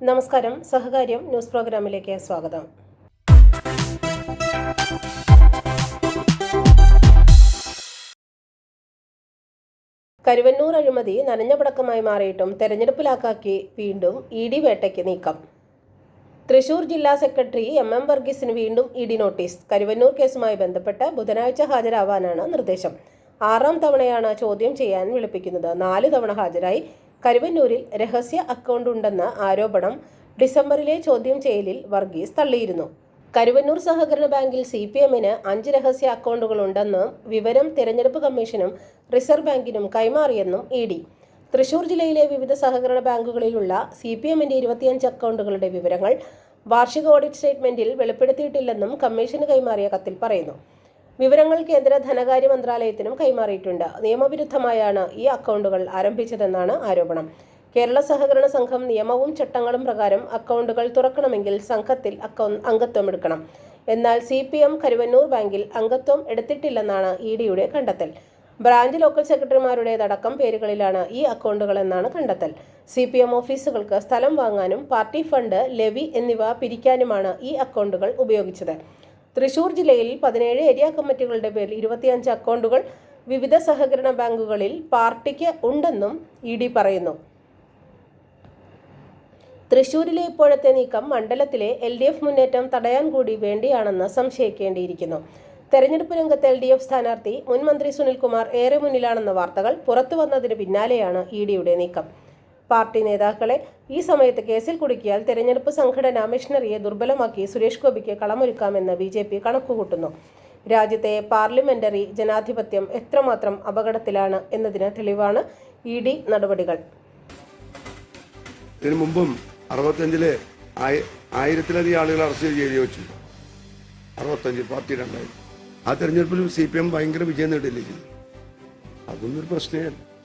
നമസ്കാരം. സഹകാര്യം ന്യൂസ് പ്രോഗ്രാമിലേക്ക് സ്വാഗതം. കരുവന്നൂർ അഴിമതി നനഞ്ഞ പടക്കമായി മാറിയിട്ടും തെരഞ്ഞെടുപ്പിലാക്കാക്കി വീണ്ടും ഇ ഡി വേട്ടയ്ക്ക് നീക്കം. തൃശൂർ ജില്ലാ സെക്രട്ടറി എം എം വർഗീസിന് വീണ്ടും ഇ ഡി നോട്ടീസ്. കരുവന്നൂർ കേസുമായി ബന്ധപ്പെട്ട് ബുധനാഴ്ച ഹാജരാവാനാണ് നിർദ്ദേശം. ആറാം തവണയാണ് ചോദ്യം ചെയ്യാൻ വിളിപ്പിക്കുന്നത്. നാല് തവണ ഹാജരായി. കരുവന്നൂരിൽ രഹസ്യ അക്കൗണ്ട് ഉണ്ടെന്ന ആരോപണം ഡിസംബറിലെ ചോദ്യം ചെയ്യലിൽ വർഗീസ് തള്ളിയിരുന്നു. കരുവന്നൂർ സഹകരണ ബാങ്കിൽ സി പി എമ്മിന് അഞ്ച് രഹസ്യ അക്കൗണ്ടുകളുണ്ടെന്ന് വിവരം തിരഞ്ഞെടുപ്പ് കമ്മീഷനും റിസർവ് ബാങ്കിനും കൈമാറിയെന്നും ഇ ഡി. തൃശൂർ ജില്ലയിലെ വിവിധ സഹകരണ ബാങ്കുകളിലുള്ള സി പി എമ്മിന്റെ ഇരുപത്തിയഞ്ച് അക്കൗണ്ടുകളുടെ വിവരങ്ങൾ വാർഷിക ഓഡിറ്റ് സ്റ്റേറ്റ്മെന്റിൽ വെളിപ്പെടുത്തിയിട്ടില്ലെന്നും കമ്മീഷന് കൈമാറിയ കത്തിൽ പറയുന്നു. വിവരങ്ങൾ കേന്ദ്ര ധനകാര്യ മന്ത്രാലയത്തിനും കൈമാറിയിട്ടുണ്ട്. നിയമവിരുദ്ധമായാണ് ഈ അക്കൗണ്ടുകൾ ആരംഭിച്ചതെന്നാണ് ആരോപണം. കേരള സഹകരണ സംഘം നിയമവും ചട്ടങ്ങളും പ്രകാരം അക്കൗണ്ടുകൾ തുറക്കണമെങ്കിൽ സംഘത്തിൽ അംഗത്വം എടുക്കണം. എന്നാൽ സി പി എം കരുവന്നൂർ ബാങ്കിൽ അംഗത്വം എടുത്തിട്ടില്ലെന്നാണ് ഇ ഡിയുടെ കണ്ടെത്തൽ. ബ്രാഞ്ച് ലോക്കൽ സെക്രട്ടറിമാരുടേതടക്കം പേരുകളിലാണ് ഈ അക്കൗണ്ടുകളെന്നാണ് കണ്ടെത്തൽ. സി പി എം ഓഫീസുകൾക്ക് സ്ഥലം വാങ്ങാനും പാർട്ടി ഫണ്ട് ലെവി എന്നിവ പിരിക്കാനുമാണ് ഈ അക്കൗണ്ടുകൾ ഉപയോഗിച്ചത്. തൃശൂർ ജില്ലയിൽ പതിനേഴ് ഏരിയ കമ്മിറ്റികളുടെ പേരിൽ ഇരുപത്തിയഞ്ച് അക്കൗണ്ടുകൾ വിവിധ സഹകരണ ബാങ്കുകളിൽ പാർട്ടിക്ക് ഉണ്ടെന്നും ഇ ഡി പറയുന്നു. തൃശൂരിലെ ഇപ്പോഴത്തെ നീക്കം മണ്ഡലത്തിലെ എൽ ഡി എഫ് മുന്നേറ്റം തടയാൻ കൂടി വേണ്ടിയാണെന്ന് സംശയിക്കേണ്ടിയിരിക്കുന്നു. തെരഞ്ഞെടുപ്പ് രംഗത്ത് എൽ ഡി എഫ് സ്ഥാനാർത്ഥി മുൻ മന്ത്രി സുനിൽകുമാർ ഏറെ മുന്നിലാണെന്ന വാർത്തകൾ പുറത്തു വന്നതിന് പിന്നാലെയാണ് ഇ ഡിയുടെ നീക്കം. പാർട്ടി നേതാക്കളെ ഈ സമയത്ത് കേസിൽ കുടുക്കിയാൽ തെരഞ്ഞെടുപ്പ് സംഘടനാ മിഷണറിയെ ദുർബലമാക്കി സുരേഷ് ഗോപിക്ക് കളമൊരുക്കാമെന്ന് ബി ജെ പി കണക്കുകൂട്ടുന്നു. രാജ്യത്തെ പാർലമെന്ററി ജനാധിപത്യം എത്രമാത്രം അപകടത്തിലാണ് എന്നതിന് തെളിവാണ് ഇ ഡി നടപടികൾ. ഇതിനു മുമ്പും അറുപത്തഞ്ചിലെ ആയി- ആയിരത്തിലധികം ആളുകൾ അറസ്റ്റ് ചെയ്ത് വെച്ചു. അറുപത്തഞ്ച് പാർട്ടി രണ്ടായിരം ആ തെരഞ്ഞെടുപ്പിലും സി പി എം ഭയങ്കര വിജയം നേടില്ലേ അതൊന്നൊരു അതൊന്നും ഒരു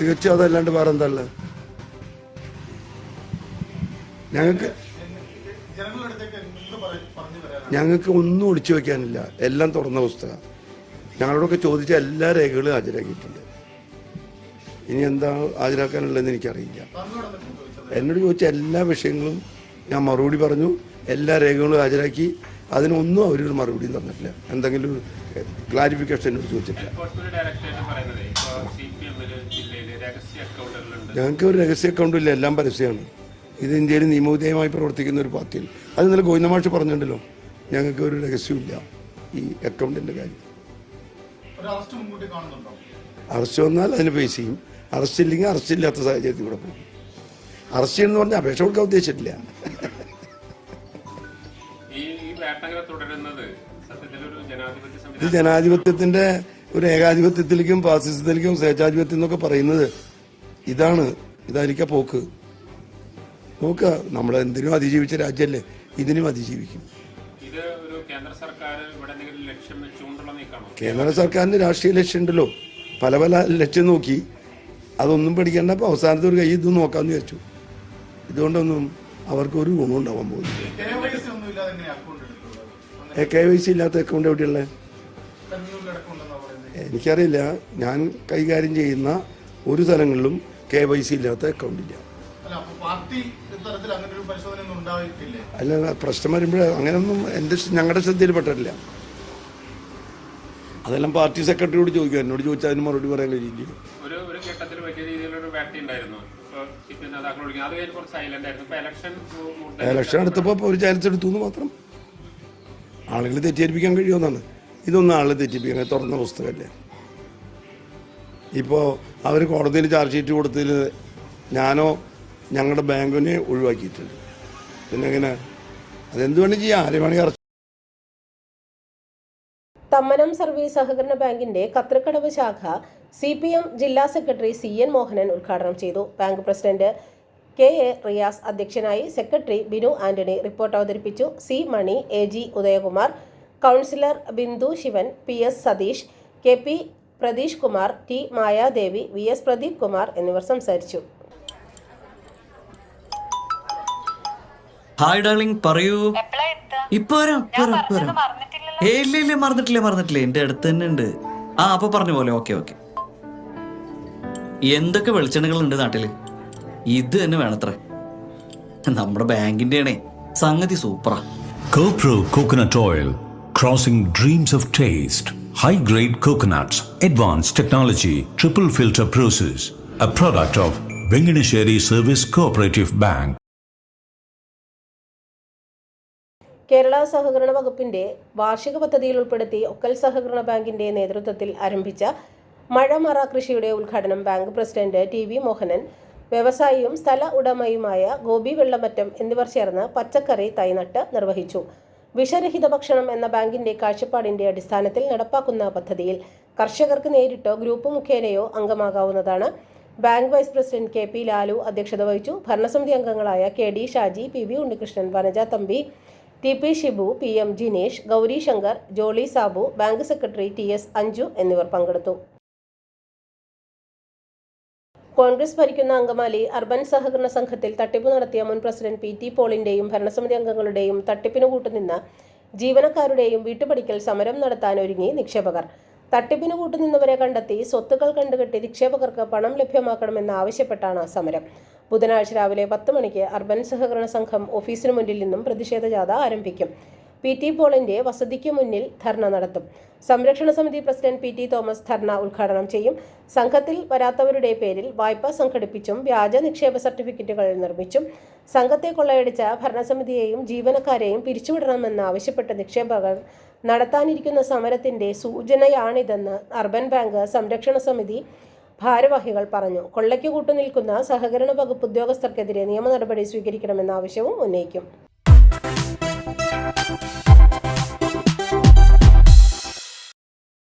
തികച്ചും അതല്ലാണ്ട് വേറെ എന്തല്ല ഞങ്ങൾക്ക് ഞങ്ങൾക്ക് ഒന്നും ഒളിച്ചു വയ്ക്കാനില്ല എല്ലാം തുറന്ന പുസ്തകം. ഞങ്ങളോടൊക്കെ ചോദിച്ച എല്ലാ രേഖകളും ഹാജരാക്കിയിട്ടുണ്ട്. ഇനി എന്താ ഹാജരാക്കാനുള്ളതെന്ന് എനിക്കറിയില്ല. എന്നോട് ചോദിച്ച എല്ലാ വിഷയങ്ങളും ഞാൻ മറുപടി പറഞ്ഞു. എല്ലാ രേഖകളും ഹാജരാക്കി. അതിനൊന്നും അവരൊരു മറുപടിയും തന്നിട്ടില്ല. എന്തെങ്കിലും ക്ലാരിഫിക്കേഷൻ എന്നോട് ചോദിച്ചിട്ടില്ല. ഞങ്ങൾക്ക് ഒരു രഹസ്യ അക്കൗണ്ടില്ല എല്ലാം പരസ്യമാണ്. ഇത് ഇന്ത്യയിൽ നിയമവിധേയമായി പ്രവർത്തിക്കുന്ന ഒരു പാർട്ടിയാണ്. അത് ഇന്നലെ ഗോവിന്ദമാഷ് പറഞ്ഞിട്ടുണ്ടല്ലോ ഞങ്ങൾക്ക് ഒരു രഹസ്യമില്ല ഈ അക്കൗണ്ടിന്റെ കാര്യം. അറസ്റ്റ് വന്നാൽ അതിന് ഫേസ് ചെയ്യും. അറസ്റ്റ് ഇല്ലെങ്കിൽ അറസ്റ്റ് ഇല്ലാത്ത സാഹചര്യത്തിൽ കൂടെ പോകും. അറസ്റ്റ് ചെയ്യണമെന്ന് പറഞ്ഞാൽ അപേക്ഷ കൊടുക്കാൻ ഉദ്ദേശിച്ചിട്ടില്ല. ഇത് ജനാധിപത്യത്തിന്റെ ഒരു ഏകാധിപത്യത്തിലേക്കും ഫാസിസത്തിലേക്കും സ്വേച്ഛാധിപത്യം എന്നൊക്കെ പറയുന്നത് ഇതാണ്. ഇതായിരിക്കാം പോക്ക്. നോക്കുക നമ്മൾ എന്തിനും അതിജീവിച്ച രാജ്യമല്ലേ? ഇതിനും അതിജീവിക്കും. ഇത് ഒരു കേന്ദ്ര സർക്കാർ ഇവിടെ എന്തെങ്കിലും ലക്ഷ്യം വെച്ചുകൊണ്ടുള്ള നീക്കമാണോ? കേന്ദ്ര സർക്കാരിന്റെ രാഷ്ട്രീയ ലക്ഷ്യം ഉണ്ടല്ലോ. പല പല ലക്ഷ്യം നോക്കി. അതൊന്നും പഠിക്കേണ്ട. അപ്പോൾ അവസാനത്തെ ഒരു കൈ ഇത് നോക്കാന്ന് വിചാരിച്ചു. ഇതുകൊണ്ടൊന്നും അവർക്ക് ഒരു ഗുണം ഉണ്ടാവാൻ പോകുന്നു കെ വൈ സി ഇല്ലാത്ത അക്കൗണ്ട് എവിടെയുള്ളത് എനിക്കറിയില്ല. ഞാൻ കൈകാര്യം ചെയ്യുന്ന ഒരു സ്ഥലങ്ങളിലും കെ വൈ സി ഇല്ലാത്ത അക്കൗണ്ടില്ല അല്ല പ്രശ്നം വരുമ്പോൾ അങ്ങനെയൊന്നും എന്റെ ഞങ്ങളുടെ ശ്രദ്ധയിൽപ്പെട്ടിട്ടില്ല അതെല്ലാം പാർട്ടി സെക്രട്ടറിയോട് ചോദിക്കുക എന്നോട് ചോദിച്ചാൽ അതിന് മറുപടി പറയാൻ കഴിയില്ല ഒരു ഒരു ഘട്ടത്തിൽ വലിയ രീതിയിലൊരു വേട്ട ഉണ്ടായിരുന്നു. ഇലക്ഷൻ എടുത്തപ്പോൾ ഒരു ചാൻസ് എടുത്തു എന്ന് മാത്രം. ആളുകൾ തെറ്റിദ്ധരിപ്പിക്കാൻ കഴിയുമെന്നാണ്. ഇതൊന്നും ആളെ തെറ്റിപ്പിക്കാൻ തുറന്ന പുസ്തകമല്ലേ? ഇപ്പോൾ അവർ കോടതിയിൽ ചാർജ് ഷീറ്റ് കൊടുത്തതിൽ ഞാനോ ഞങ്ങളുടെ ബാങ്കിനെ ഒഴിവാക്കിയിട്ടുണ്ട്. പിന്നെ എങ്ങനെ? അതെന്ത് വേണമെങ്കിൽ ചെയ്യാം. ആര് വേണമെങ്കിൽ അറസ്റ്റ് തമ്മനം സർവീസ് സഹകരണ ബാങ്കിന്റെ കത്രക്കടവ് ശാഖ സി പി എം ജില്ലാ സെക്രട്ടറി സി എൻ മോഹനൻ ഉദ്ഘാടനം ചെയ്തു. Bank president K A Riyas അധ്യക്ഷനായി സെക്രട്ടറി ബിനു ആന്റണി റിപ്പോർട്ട് അവതരിപ്പിച്ചു. C Mani A G Udayakumar councillor Bindu Sivan P S Satheesh K P Pratheesh Kumar T Mayadevi V S Pradeep Kumar എന്നിവർ സംസാരിച്ചു. Hi darling പറയൂ? ഇപ്പൊ വരാം. ഏയ് ഇല്ല ഇല്ല മറന്നിട്ടില്ല മറന്നിട്ടില്ല. എന്റെ അടുത്ത് തന്നെ ഉണ്ട്. ആ അപ്പൊ പറഞ്ഞ പോലെ. Okay okay. എന്തൊക്കെ വെളിച്ചെണ്ണകളുണ്ട് നാട്ടിൽ? ഇത് തന്നെ വേണത്ര. നമ്മുടെ ബാങ്കിന്റെ ആണേ സംഗതി സൂപ്പറാ. CoPro coconut oil crossing dreams of taste. High grade coconuts, advanced technology, triple filter process. A product of Venganesheri Service Cooperative Bank. Kerala സഹകരണ വകുപ്പിന്റെ വാർഷിക പദ്ധതിയിൽ ഉൾപ്പെടുത്തി ഒക്കൽ സഹകരണ ബാങ്കിന്റെ നേതൃത്വത്തിൽ ആരംഭിച്ച മഴമറ കൃഷിയുടെ ഉദ്ഘാടനം bank president T V Mohanan വ്യവസായിയും സ്ഥല ഉടമയുമായ ഗോപി വെള്ളമറ്റം എന്നിവർ ചേർന്ന് പച്ചക്കറി തൈനട്ട് നിർവഹിച്ചു വിഷരഹിത ഭക്ഷണം എന്ന ബാങ്കിന്റെ കാഴ്ചപ്പാടിന്റെ അടിസ്ഥാനത്തിൽ നടപ്പാക്കുന്ന പദ്ധതിയിൽ കർഷകർക്ക് നേരിട്ടോ ഗ്രൂപ്പ് മുഖേനയോ അംഗമാകാവുന്നതാണ്. Bank vice president K P Lalu അധ്യക്ഷത വഹിച്ചു. ഭരണസമിതി അംഗങ്ങളായ K D Shaji P V Unnikrishnan Vanaja Thampi T P Shibu P M Jinesh Gouri Shankar Jolly Sabu bank secretary T S Anju എന്നിവർ പങ്കെടുത്തു. കോൺഗ്രസ് ഭരിക്കുന്ന അങ്കമാലി അർബൻ സഹകരണ സംഘത്തിൽ തട്ടിപ്പ് നടത്തിയ മുൻ പ്രസിഡന്റ് പി ടി പോളിന്റെയും ഭരണസമിതി അംഗങ്ങളുടെയും തട്ടിപ്പിന് കൂട്ടുനിന്ന ജീവനക്കാരുടെയും വീട്ടുപടിക്കൽ സമരം നടത്താൻ ഒരുങ്ങി നിക്ഷേപകർ. തട്ടിപ്പിന് കൂട്ടുനിന്നവരെ കണ്ടെത്തി സ്വത്തുക്കൾ കണ്ടുകെട്ടി നിക്ഷേപകർക്ക് പണം ലഭ്യമാക്കണമെന്ന് ആവശ്യപ്പെട്ടാണ് സമരം. ബുധനാഴ്ച രാവിലെ പത്ത് മണിക്ക് അർബൻ സഹകരണ സംഘം ഓഫീസിന് മുന്നിൽ നിന്നും പ്രതിഷേധ ജാഥ ആരംഭിക്കും. പി ടി പോളിന്റെ വസതിക്ക് മുന്നിൽ ധർണ നടത്തും. സംരക്ഷണ സമിതി president P T Thomas dharna ഉദ്ഘാടനം ചെയ്യും. സംഘത്തിൽ വരാത്തവരുടെ പേരിൽ വായ്പ സംഘടിപ്പിച്ചും വ്യാജ നിക്ഷേപ സർട്ടിഫിക്കറ്റുകൾ നിർമ്മിച്ചും സംഘത്തെ കൊള്ളയടിച്ച ഭരണസമിതിയെയും ജീവനക്കാരെയും പിരിച്ചുവിടണമെന്ന് ആവശ്യപ്പെട്ട നിക്ഷേപകർ നടത്താനിരിക്കുന്ന സമരത്തിന്റെ സൂചനയാണിതെന്ന് അർബൻ ബാങ്ക് സംരക്ഷണ സമിതി ഭാരവാഹികൾ പറഞ്ഞു. കൊള്ളയ്ക്ക് കൂട്ടുനിൽക്കുന്ന സഹകരണ വകുപ്പ് ഉദ്യോഗസ്ഥർക്കെതിരെ നിയമ നടപടി സ്വീകരിക്കണമെന്ന ആവശ്യവും ഉന്നയിക്കും. Thank you